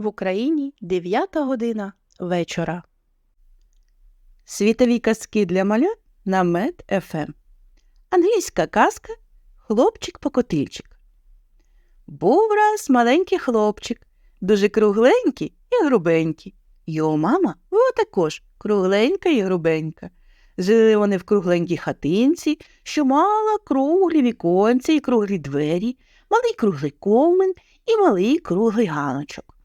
В Україні 9 година вечора. Світові казки для малят на Мед ФМ. Англійська казка Хлопчик-покотильчик. Був раз маленький хлопчик, дуже кругленький і грубенький. Його мама була також кругленька і грубенька. Жили вони в кругленькій хатинці, що мала круглі віконці і круглі двері, малий круглий ковмен і малий круглий ганочок.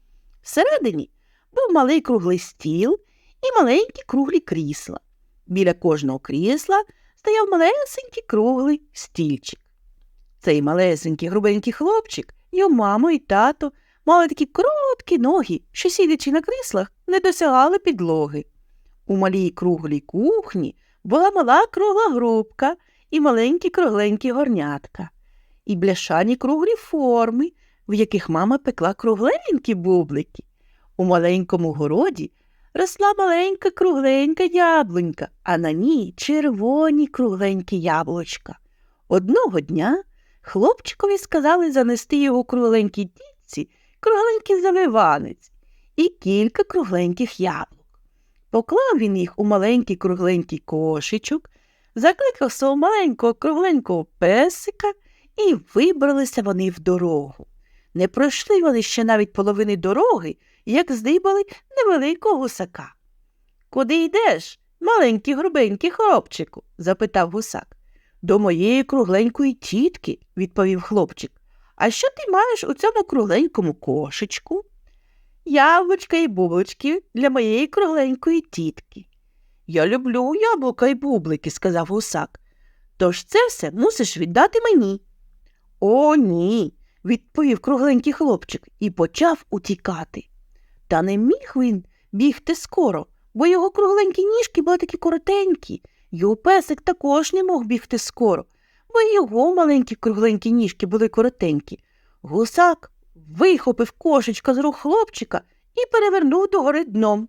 Всередині був малий круглий стіл і маленькі круглі крісла. Біля кожного крісла стояв малесенький круглий стільчик. Цей малесенький грубенький хлопчик, його мама і тато мали такі короткі ноги, що, сидячи на кріслах, не досягали підлоги. У малій круглій кухні була мала кругла грубка і маленькі кругленькі горнятка, і бляшані круглі форми, в яких мама пекла кругленькі бублики. У маленькому городі росла маленька кругленька яблунька, а на ній червоні кругленькі яблучка. Одного дня хлопчикові сказали занести його кругленькій тітці кругленький завиванець і кілька кругленьких яблук. Поклав він їх у маленький кругленький кошичок, закликав свого маленького кругленького песика, і вибралися вони в дорогу. Не пройшли вони ще навіть половини дороги, як здибали невеликого гусака. Куди йдеш, маленький грубенький хлопчику? запитав гусак. До моєї кругленької тітки, відповів хлопчик. А що ти маєш у цьому кругленькому кошечку? Яблучка і бублички для моєї кругленької тітки. Я люблю яблука і бублики, сказав гусак. Тож це все мусиш віддати мені. О, ні, відповів кругленький хлопчик і почав утікати. Та не міг він бігти скоро, бо його кругленькі ніжки були такі коротенькі. Його песик також не мог бігти скоро, бо його маленькі кругленькі ніжки були коротенькі. Гусак вихопив кошечка з рук хлопчика і перевернув догори дном.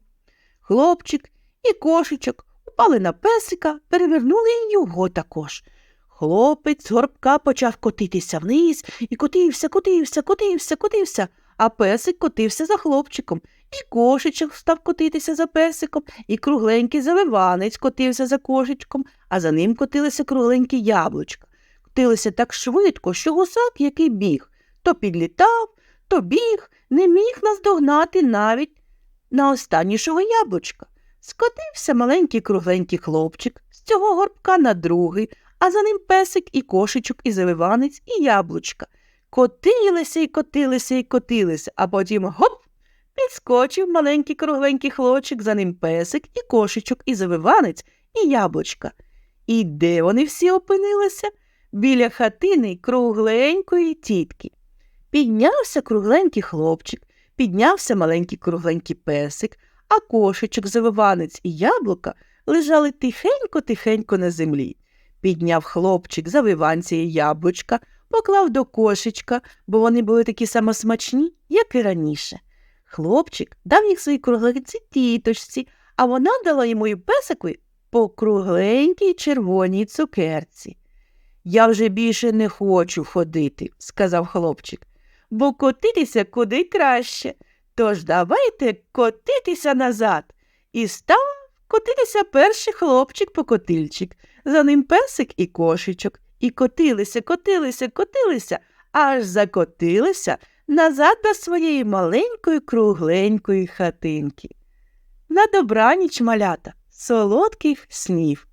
Хлопчик і кошечок упали на песика, перевернули і його також. Хлопець з горбка почав котитися вниз і котився, котився, котився, котився, а песик котився за хлопчиком. І кошечок став котитися за песиком, і кругленький заливанець котився за кошечком, а за ним котилися кругленькі яблучка. Котилися так швидко, що гусак, який біг, то підлітав, то біг, не міг наздогнати навіть на останнішого яблучка. Скотився маленький кругленький хлопчик з цього горбка на другий, а за ним песик і кошечок, і заливанець, і яблучка. Котилися і котилися і котилися, а потім гоп! Підскочив маленький кругленький хлопчик, за ним песик, і кошечок, і завиванець, і яблучка. І де вони всі опинилися? Біля хатини кругленької тітки. Піднявся кругленький хлопчик, піднявся маленький кругленький песик, а кошечок, завиванець і яблука лежали тихенько-тихенько на землі. Підняв хлопчик завиванця і яблучка, поклав до кошечка, бо вони були такі самосмачні, як і раніше. Хлопчик дав їх своїй кругленці тіточці, а вона дала йому і песику по кругленькій червоній цукерці. Я вже більше не хочу ходити, сказав хлопчик, бо котитися куди краще. Тож давайте котитися назад. І став котитися перший хлопчик-покотильчик, за ним песик і кошечок. І котилися, котилися, котилися, аж закотилися назад до своєї маленької кругленької хатинки. На добраніч малята, солодких снів.